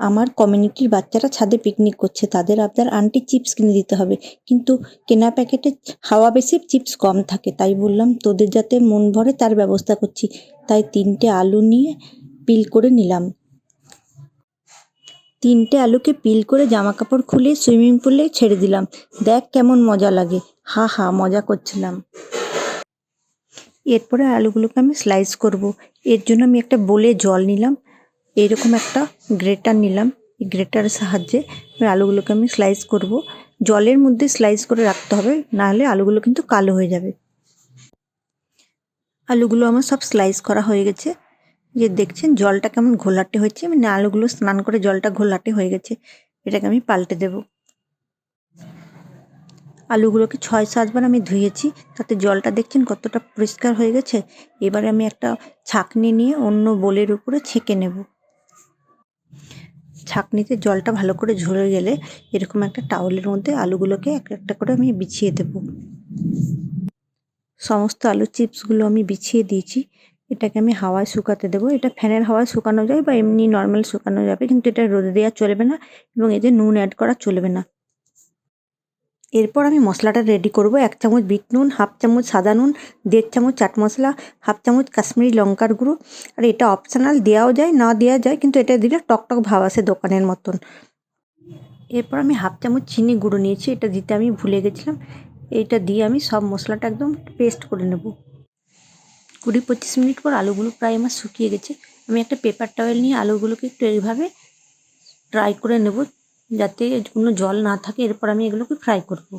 আমার কমিউনিটির বাচ্চারা ছাদে পিকনিক করছে, তাদের আপনার আন্টি চিপস কিনে দিতে হবে। কিন্তু কেনা প্যাকেটে হাওয়া বেশি চিপস কম থাকে। তাই বললাম, তোদের যাতে মন ভরে তার ব্যবস্থা করছি। তাই তিনটে আলু নিয়ে পিল করে নিলাম। তিনটে আলুকে পিল করে জামা কাপড় খুলে সুইমিং পুলে ছেড়ে দিলাম। দেখ কেমন মজা লাগে। হা হা, মজা করছিলাম। এরপরে আলুগুলোকে আমি স্লাইস করব। এর জন্য আমি একটা বোলে জল নিলাম। এরকম একটা গ্রেটার নিলাম। এই গ্রেটারের সাহায্যে আলুগুলোকে আমি স্লাইস করব। জলের মধ্যে স্লাইস করে রাখতে হবে, নাহলে আলুগুলো কিন্তু কালো হয়ে যাবে। আলুগুলো আমার সব স্লাইস করা হয়ে গেছে। যে দেখছেন, জলটা কেমন ঘোলাটে হয়েছে। মানে আলুগুলো স্নান করে জলটা ঘোলাটে হয়ে গেছে। এটাকে আমি পাল্টে দেব। আলুগুলোকে ছয় সাতবার আমি ধুয়েছি। তাতে জলটা দেখছেন কতটা পরিষ্কার হয়ে গেছে। এবারে আমি একটা ছাঁকনি নিয়ে অন্য বোলের উপরে ছেঁকে নেব। ছাঁকনিতে জলটা ভালো করে ঝরে গেলে এরকম একটা টাওয়ালের মধ্যে আলুগুলোকে এক একটা করে আমি বিছিয়ে দেব। সমস্ত আলু চিপসগুলো আমি বিছিয়ে দিয়েছি। এটাকে আমি হাওয়ায় শুকাতে দেবো। এটা ফ্যানের হাওয়ায় শুকানো যায় বা এমনি নর্মাল শুকানো যাবে, কিন্তু এটা রোদে দেওয়া চলবে না এবং এতে নুন অ্যাড করা চলবে না। এরপর আমি মশলাটা রেডি করব। এক চামচ বিট নুন, হাফ চামচ সাদা নুন, দেড় চামচ চাট মশলা, হাফ চামচ কাশ্মীরি লঙ্কার গুঁড়ো। আর এটা অপশনাল দেওয়াও যায়, না দেওয়া যায়, কিন্তু এটা দিলে টক টক ভাব আসে দোকানের মতন। এরপর আমি হাফ চামচ চিনি গুঁড়ো নিয়েছি, এটা দিতে আমি ভুলে গেছিলাম। এইটা দিয়ে আমি সব মশলাটা একদম পেস্ট করে নেব। কুড়ি পঁচিশ মিনিট পর আলুগুলো প্রায় আমার শুকিয়ে গেছে। আমি একটা পেপার টাওয়েল নিয়ে আলুগুলোকে একটু এইভাবে ড্রাই করে নেব। যাতে কোনো জল না থাকে, এরপর আমি এগুলোকে ফ্রাই করব।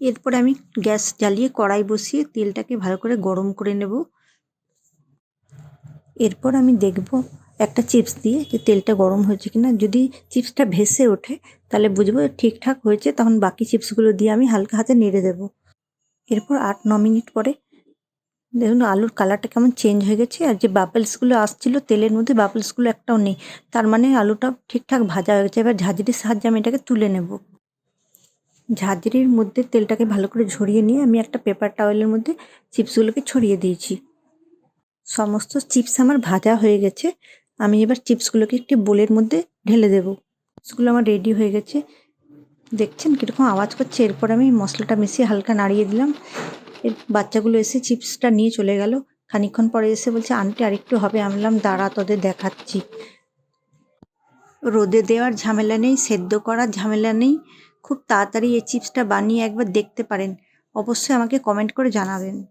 এরপর আমি গ্যাস জ্বালিয়ে কড়াই বসিয়ে তেলটাকে ভালো করে গরম করে নেব। এরপর আমি দেখব একটা চিপস দিয়ে যে তেলটা গরম হয়েছে কিনা। যদি চিপসটা ভেসে ওঠে, তাহলে বুঝব ঠিকঠাক হয়েছে, তখন বাকি চিপসগুলো দিয়ে আমি হালকা হাতে নেড়ে দেব। এরপর আট, ন মিনিট পরে দেখুন, আলুর কালারটা কেমন চেঞ্জ হয়ে গেছে। আর যে বাবলসগুলো আসছিল তেলের মধ্যে বাবলসগুলো একটাও নেই। তার মানে আলুটা ঠিকঠাক ভাজা হয়ে গেছে। এবার ঝাঁঝরির সাহায্যে আমি এটাকে তুলে নেব। ঝাঁঝরির মধ্যে তেলটাকে ভালো করে ঝরিয়ে নিয়ে আমি একটা পেপার টাওয়েলের মধ্যে চিপসগুলোকে ছড়িয়ে দিয়েছি। সমস্ত চিপস আমার ভাজা হয়ে গেছে। আমি এবার চিপসগুলোকে একটি বোলের মধ্যে ঢেলে দেবো। চিপসগুলো আমার রেডি হয়ে গেছে। দেখছেন কীরকম আওয়াজ করছে? এরপর আমি মশলাটা মিশিয়ে হালকা নাড়িয়ে দিলাম। এর বাচ্চাগুলো এসে চিপসটা নিয়ে চলে গেল। খানিক্ষণ পরে এসে বলছে, আন্টি, আরেকটু হবে। আমি বললাম, দাঁড়া, তোদের দেখাচ্ছি। রোদে দেওয়ার ঝামেলা নেই, সেদ্ধ করার ঝামেলা নেই। খুব তাড়াতাড়ি এই চিপসটা বানিয়ে একবার দেখতে পারেন। অবশ্যই আমাকে কমেন্ট করে জানাবেন।